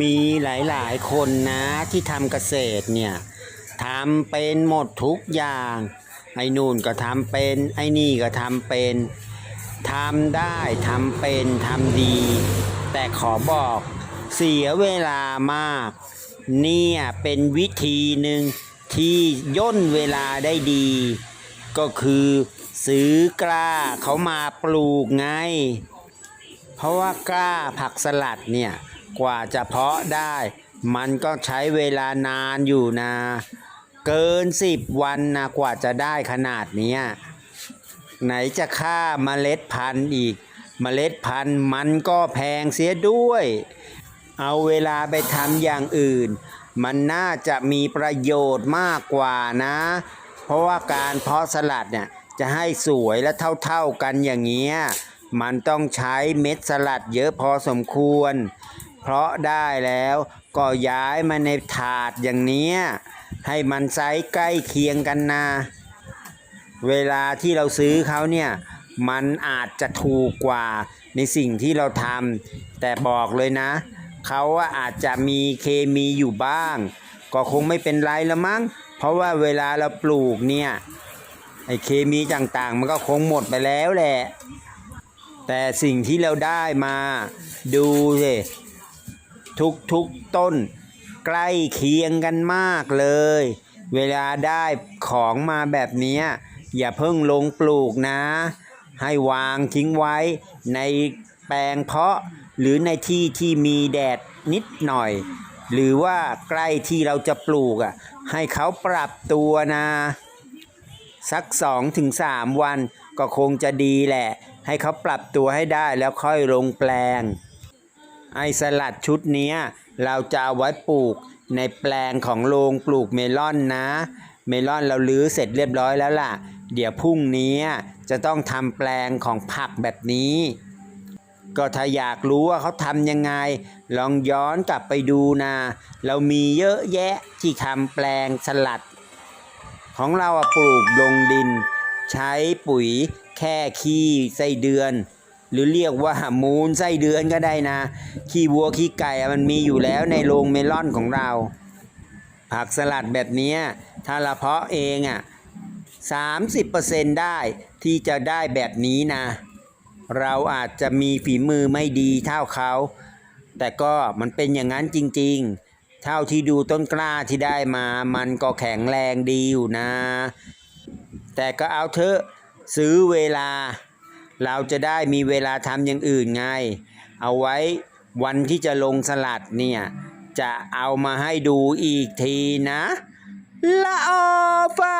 มีหลายๆ คนนะที่ทำเกษตรเนี่ยทำเป็นหมดทุกอย่าง ไอ้นู่นก็ทำเป็น ไอ้นี่ก็ทำเป็นทำได้ทำเป็นทำดี แต่ขอบอกเสียเวลามาก เนี่ยเป็นวิธีหนึ่งที่ย่นเวลาได้ดี ก็คือซื้อกล้าเขามาปลูกไง เพราะว่ากล้าผักสลัดเนี่ย กว่าจะเพาะได้ มันก็ใช้เวลานานอยู่นะ เกินสิบวันนะกว่าจะได้ขนาดนี้ไหนจะค่าเมล็ดพันธุ์อีก เมล็ดพันธุ์มันก็แพงเสียด้วย เอาเวลาไปทำอย่างอื่น มันน่าจะมีประโยชน์มากกว่านะ เพราะว่าการเพาะสลัดเนี่ยจะให้สวยและเท่าๆกันอย่างเงี้ยมันต้องใช้เม็ดสลัดเยอะพอสมควร เพราะได้แล้วก็ย้ายมาในถาดอย่างเนี้ยให้มันไซส์ใกล้เคียงกันนะ เวลาที่เราซื้อเขาเนี่ยมันอาจจะถูกกว่าในสิ่งที่เราทำแต่บอกเลยนะ เขาว่าอาจจะมีเคมีอยู่บ้าง ก็คงไม่เป็นไรละมั้ง เพราะว่าเวลาเราปลูกเนี่ยไอเคมีต่างๆ มันก็คงหมดไปแล้วแหละ แต่สิ่งที่เราได้มาดูสิ ทุกทุกๆต้น ใกล้เคียงกันมากเลย เวลาได้ของมาแบบนี้อย่าเพิ่งลงปลูกนะ ให้วางทิ้งไว้ในแปลงเพาะหรือในที่ที่มีแดดนิดหน่อย หรือว่าใกล้ที่เราจะปลูกอะให้เขาปรับตัวนะ สักสองถึงสามวันก็คงจะดีแหละ ให้เขาปรับตัวให้ได้แล้วค่อยลงแปลง ไอสลัดชุดนี้เราจะเอาไว้ปลูกในแปลงของโรงปลูกเมลอนนะ เมลอนเราลื้อเสร็จเรียบร้อยแล้วล่ะ เดี๋ยวพรุ่งนี้จะต้องทำแปลงของผักแบบนี้ ก็ถ้าอยากรู้ว่าเขาทำยังไง ลองย้อนกลับไปดูนะ เรามีเยอะแยะที่ทำแปลงสลัด ของเราปลูกลงดิน ใช้ปุ๋ยแค่ขี้ไส้เดือน หรือเรียกว่ามูลไส้เดือนก็ได้นะ ขี้วัวขี้ไก่มันมีอยู่แล้วในโรงเมลอนของเรา ผักสลัดแบบนี้ถ้าเราเพาะเองอะ30%ได้ที่จะได้แบบนี้นะ เราอาจจะมีฝีมือไม่ดีเท่าเขา แต่ก็มันเป็นอย่างนั้นจริงๆ เท่าที่ดูต้นกล้าที่ได้มา มันก็แข็งแรงดีอยู่นะ แต่ก็เอาเถอะซื้อเวลา เราจะได้มีเวลาทำอย่างอื่นไง เอาไว้วันที่จะลงสลัดเนี่ย จะเอามาให้ดูอีกทีนะละออฟา